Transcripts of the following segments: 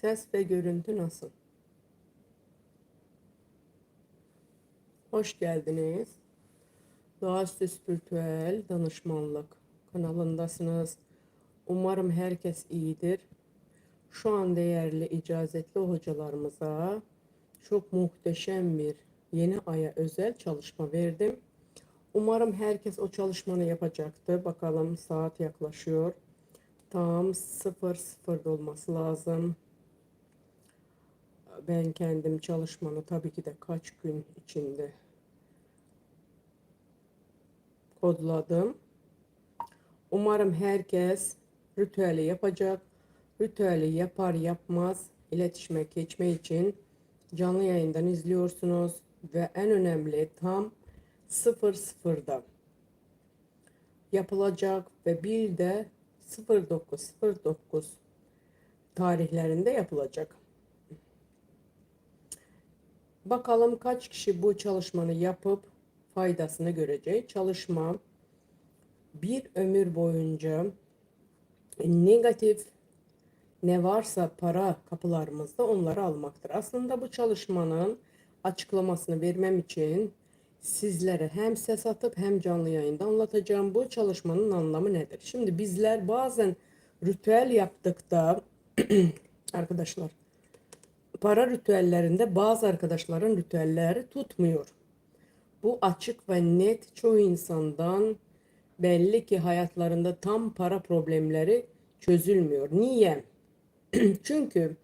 Ses ve görüntü nasıl? Hoş geldiniz. Doğaüstü Spiritüel Danışmanlık kanalındasınız. Umarım herkes iyidir. Şu an değerli icazetli hocalarımıza çok muhteşem bir yeni aya özel çalışma verdim. Umarım herkes o çalışmanı yapacaktı. Bakalım saat yaklaşıyor. Tam 00'da olması lazım. Ben kendim çalışmanı tabii ki de kaç gün içinde kodladım. Umarım herkes ritüeli yapacak. Ritüeli yapar yapmaz iletişime geçme için canlı yayından izliyorsunuz ve en önemli tam 00'da yapılacak ve bir de 0909 tarihlerinde yapılacak. Bakalım kaç kişi bu çalışmanı yapıp faydasını görecek. Çalışma bir ömür boyunca negatif ne varsa para kapılarımızda onları almaktır. Aslında bu çalışmanın açıklamasını vermem için sizlere hem ses atıp hem canlı yayında anlatacağım bu çalışmanın anlamı nedir? Şimdi bizler bazen ritüel yaptıkta arkadaşlar para ritüellerinde bazı arkadaşların ritüelleri tutmuyor. Bu açık ve net çoğu insandan belli ki hayatlarında tam para problemleri çözülmüyor. Niye? Çünkü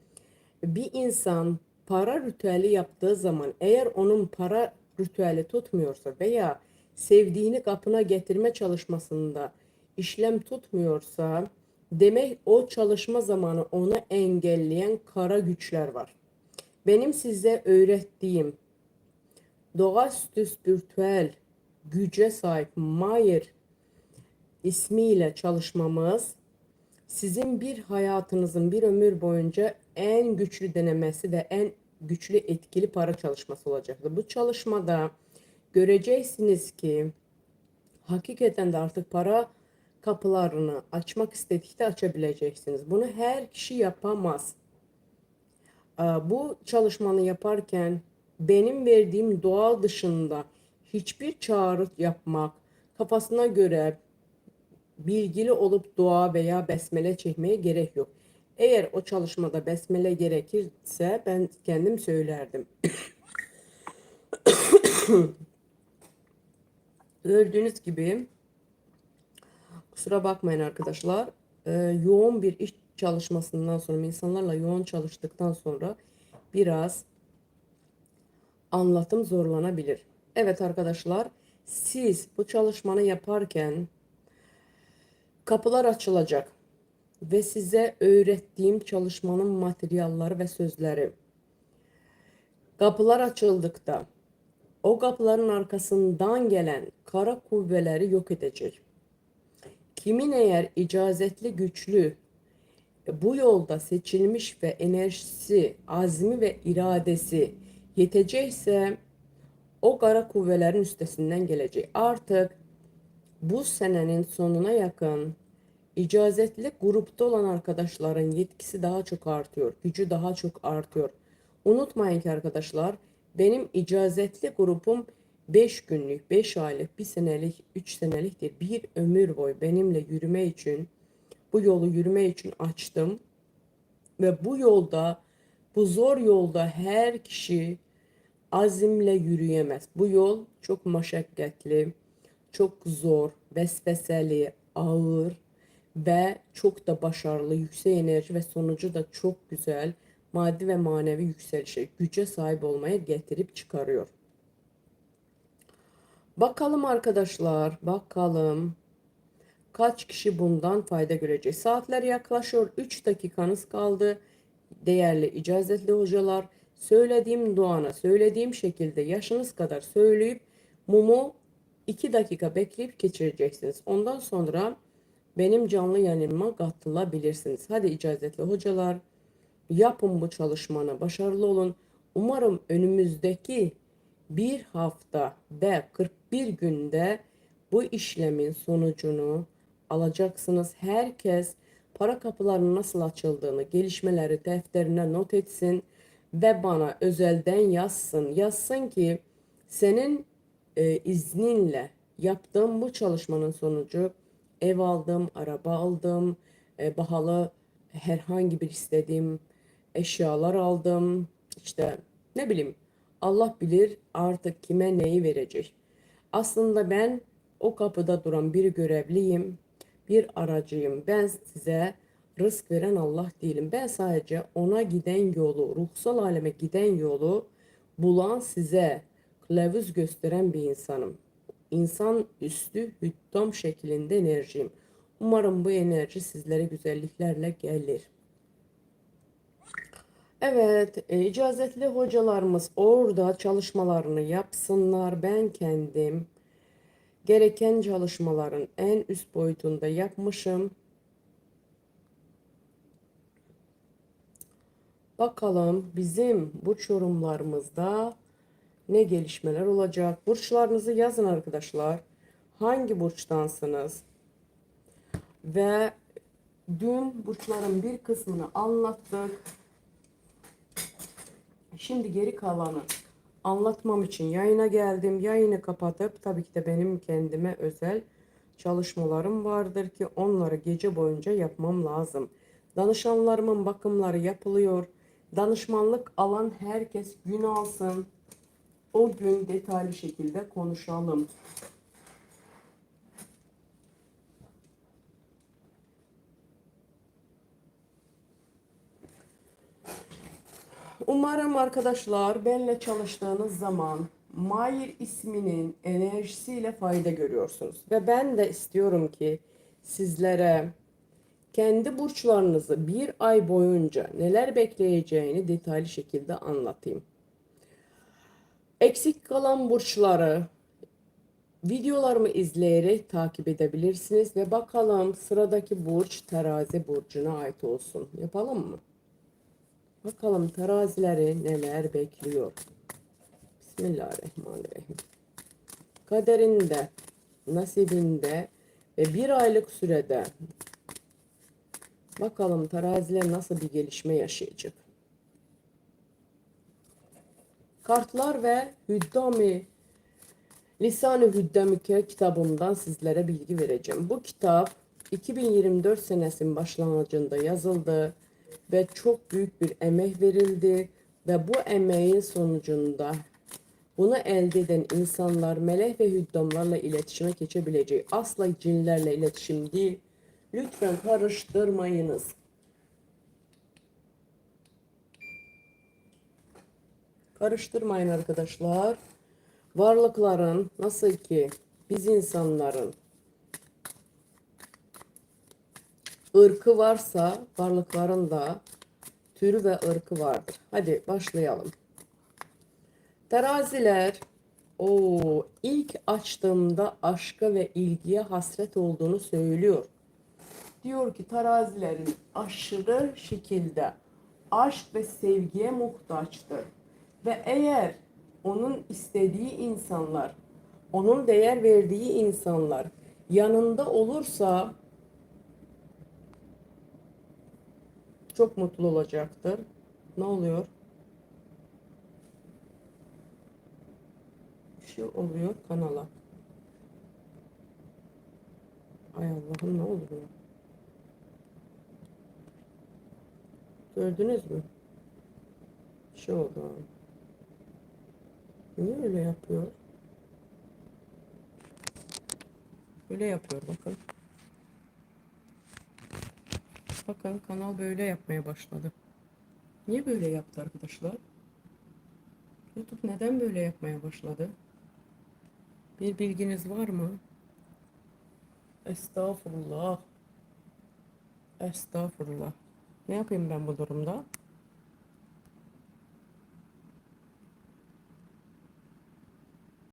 bir insan para ritüeli yaptığı zaman eğer onun para ritüeli tutmuyorsa veya sevdiğini kapına getirme çalışmasında işlem tutmuyorsa demek o çalışma zamanı onu engelleyen kara güçler var. Benim size öğrettiğim doğaüstü spiritüel güce sahip Mayer ismiyle çalışmamız sizin bir hayatınızın bir ömür boyunca en güçlü denemesi ve en güçlü etkili para çalışması olacaktır. Bu çalışmada göreceksiniz ki hakikaten de artık para kapılarını açmak istedikçe açabileceksiniz. Bunu her kişi yapamaz. Bu çalışmanı yaparken benim verdiğim doğal dışında hiçbir çağrı yapmak, kafasına göre bilgili olup dua veya besmele çekmeye gerek yok. Eğer o çalışmada besmele gerekirse ben kendim söylerdim. Gördüğünüz gibi kusura bakmayın arkadaşlar. E, yoğun bir iş çalışmasından sonra insanlarla yoğun çalıştıktan sonra biraz anlatım zorlanabilir. Evet arkadaşlar siz bu çalışmanı yaparken kapılar açılacak ve size öğrettiğim çalışmanın materyalleri ve sözleri. Kapılar açıldıkta o kapıların arkasından gelen kara kuvveleri yok edecek. Kimin eğer icazetli güçlü bu yolda seçilmiş ve enerjisi, azmi ve iradesi yetecekse o kara kuvvelerin üstesinden gelecek. Artık bu senenin sonuna yakın icazetli grupta olan arkadaşların yetkisi daha çok artıyor, gücü daha çok artıyor. Unutmayın ki arkadaşlar benim icazetli grupum 5 günlük, 5 aylık, 1 senelik, 3 senelik değil bir ömür boyu benimle yürüme için bu yolu yürüme için açtım. Ve bu yolda bu zor yolda her kişi azimle yürüyemez. Bu yol çok meşakkatli, çok zor, vesveseli, ağır ve çok da başarılı, yüksek enerji ve sonucu da çok güzel maddi ve manevi yükselişe, güce sahip olmaya getirip çıkarıyor. Bakalım arkadaşlar, bakalım kaç kişi bundan fayda görecek. Saatler yaklaşıyor. 3 dakikanız kaldı. Değerli icazetli hocalar, söylediğim duana, söylediğim şekilde yaşınız kadar söyleyip mumu 2 dakika bekleyip geçireceksiniz. Ondan sonra benim canlı yayınıma katılabilirsiniz. Hadi icazetli hocalar yapın bu çalışmanı başarılı olun. Umarım önümüzdeki bir hafta ve 41 günde bu işlemin sonucunu alacaksınız. Herkes para kapılarının nasıl açıldığını, gelişmeleri defterine not etsin ve bana özelden yazsın. Yazsın ki senin e, izninle yaptığım bu çalışmanın sonucu ev aldım, araba aldım, e, pahalı herhangi bir istediğim eşyalar aldım. İşte ne bileyim Allah bilir artık kime neyi verecek. Aslında ben o kapıda duran bir görevliyim, bir aracıyım. Ben size rızk veren Allah değilim. Ben sadece ona giden yolu, ruhsal aleme giden yolu bulan size kılavuz gösteren bir insanım. İnsan üstü hüddam şeklinde enerjiyim. Umarım bu enerji sizlere güzelliklerle gelir. Evet, e, icazetli hocalarımız orada çalışmalarını yapsınlar. Ben kendim gereken çalışmaların en üst boyutunda yapmışım. Bakalım bizim burç yorumlarımızda ne gelişmeler olacak? Burçlarınızı yazın arkadaşlar. Hangi burçtansınız? Ve dün burçların bir kısmını anlattık. Şimdi geri kalanı anlatmam için yayına geldim. Yayını kapatıp tabii ki de benim kendime özel çalışmalarım vardır ki onları gece boyunca yapmam lazım. Danışanlarımın bakımları yapılıyor. Danışmanlık alan herkes gün alsın. O gün detaylı şekilde konuşalım. Umarım arkadaşlar benle çalıştığınız zaman Mahir isminin enerjisiyle fayda görüyorsunuz. Ve ben de istiyorum ki sizlere kendi burçlarınızı bir ay boyunca neler bekleyeceğini detaylı şekilde anlatayım. Eksik kalan burçları videolarımı izleyerek takip edebilirsiniz ve bakalım sıradaki burç terazi burcuna ait olsun. Yapalım mı? Bakalım terazileri neler bekliyor. Bismillahirrahmanirrahim. Kaderinde, nasibinde ve bir aylık sürede bakalım teraziler nasıl bir gelişme yaşayacak. Kartlar ve Hüddami Lisan-ı Hüddamike kitabımdan sizlere bilgi vereceğim. Bu kitap 2024 senesinin başlangıcında yazıldı ve çok büyük bir emek verildi ve bu emeğin sonucunda bunu elde eden insanlar melek ve hüddamlarla iletişime geçebileceği asla cinlerle iletişim değil. Lütfen karıştırmayınız. Karıştırmayın arkadaşlar. Varlıkların nasıl ki biz insanların ırkı varsa varlıkların da türü ve ırkı vardır. Hadi başlayalım. Teraziler o ilk açtığımda aşka ve ilgiye hasret olduğunu söylüyor. Diyor ki terazilerin aşırı şekilde aşk ve sevgiye muhtaçtır. Ve eğer onun istediği insanlar, onun değer verdiği insanlar yanında olursa çok mutlu olacaktır. Ne oluyor? Bir şey oluyor kanala. Ay Allah'ım ne oluyor? Gördünüz mü? Bir şey oldu. Niye öyle yapıyor? Böyle yapıyor bakın. Bakın kanal böyle yapmaya başladı. Niye böyle yaptı arkadaşlar? YouTube neden böyle yapmaya başladı? Bir bilginiz var mı? Estağfurullah. Estağfurullah. Ne yapayım ben bu durumda?